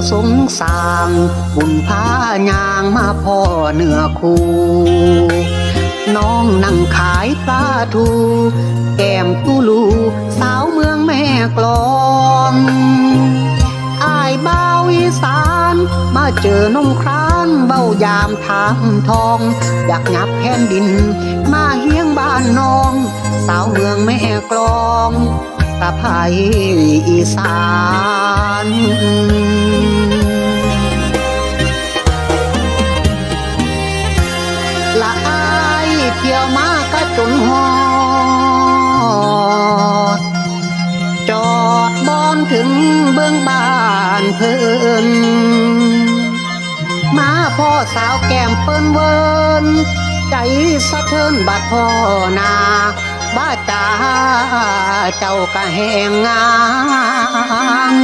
ประสงค์สร้างบุญพายางมาพ่อเนื้อคูน้องนั่งขายปลาทูแก้มตูลูสาวเมืองแม่กลองอายเบาอีสาน มาเจอนงครานเบ้ายามทางทอง อยากงับแผ่นดิน มาเฮียงบ้านน้อง สาวเมืองแม่กลองตะไคอีสาน ละอายเที่ยวมากะจนหอด จอดบอนถึงเบื้องบ้านเพิ่นมาพ่อสาวแก้มเปิ้นเวินใจสะเทินบาดพ่อนาบ้าจาเจ้ากะแหงงาม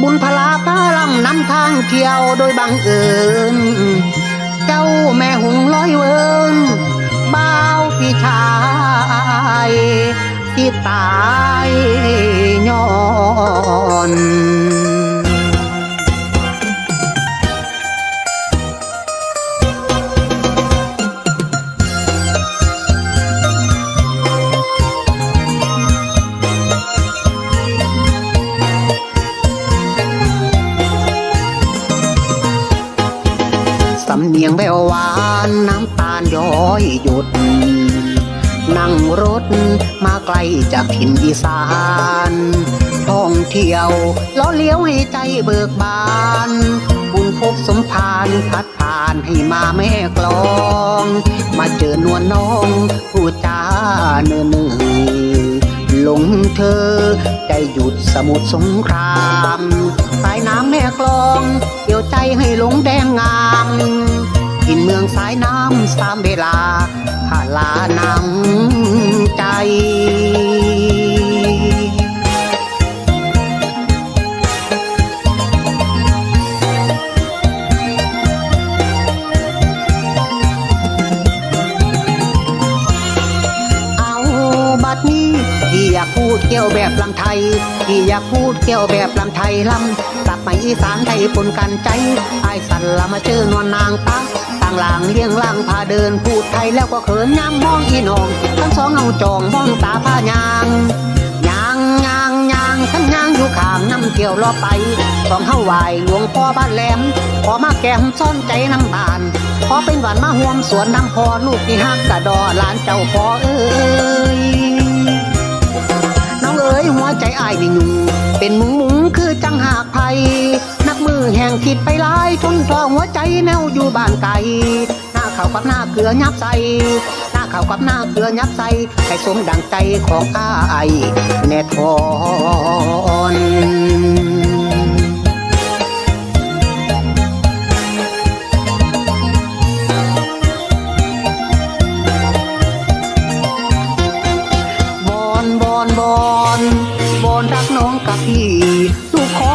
บุญพลาพาลำนำทางเที่ยวโดยบังเอิญ เจ้าแม่หุงร้อยเวินบ่าวพี่ชายที่ตาำเนียงแววหวานน้ำตาลย้อยหยุดนั่งรถมาไกลจากถิ่นอีสานท่องเที่ยวล้อเลี้ยวให้ใจเบิกบานบุญพบสมพานพัดผ่านให้มาแม่กลอง มาเจอนวลน้องผู้จ้าเนื้อเนื้อหลงเธอใจหยุดสมุทรสงครามสายน้ำแม่กลองเกี่ยวใจให้หลงแดงงาม กินเมืองสายน้ำสามเวลาผ่าลาน้ำใจ เกี่ยวแบบลำไทยที่อยากพูดเกี่ยวแบบลำไทยลำกลับมาอีสานไทยปนกันใจไอสันละมาเจอนวลนางตาต่างหลางเลี้ยงล่างพาเดินพูดไทยแล้วก็เขินย้ำมองอีนอง ทั้งสองเอาจองมองตาพายางยางยางยางทั้งยางอยู่ขางน้ำเกี่ยวรอไปสองเข้าไหวหลวงพ่อบ้านแหลมขอมาแก้มซ่อนใจน้ำบานขอเป็นหวานมาห่วมสวนน้ำพอลูกที่ฮักกะดอหลานเจ้าพอเอ้ย ใจอายไม่หนุ่มเป็นมุงมุงคือจังหากไัยนักมือแห่งคิดไปหลายทนทอหัวใจแนวอยู่บ้านไกลหน้าเขาวกับหน้าเกลือยับใสหน้าเขาวกับหน้าเกลือยับใสให้สมดังใจของอ้ายแน่ทอน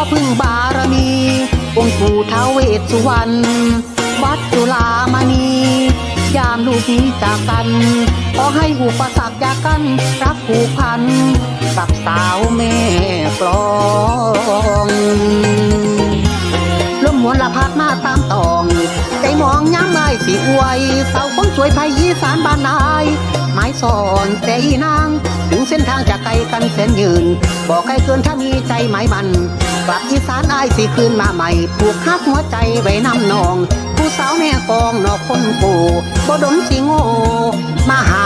พึ่งบารมี องค์ปู่ท้าวเวสสุวรรณวัดจุฬามณียามลูกนี้จากกันขอให้อุปสรรคจากันรักผูกพัน กับสาวแม่กลองลมหวนละพัดมาตามตอง ใจมองย้ำไม่สิอวยเสาคนสวยไทยยีสานบ้านนายไม้สอนใจนาง ถึงเส้นทางจากไกลกันแสนยืน บอกใครเกินถ้ามีใจหมายมัน กลับอีสานอายสิคืนมาใหม่ผูกคักหัวใจไว้นำนอง ผู้สาวแม่กองนอกคนปูบ่ดนสิโง่มาหา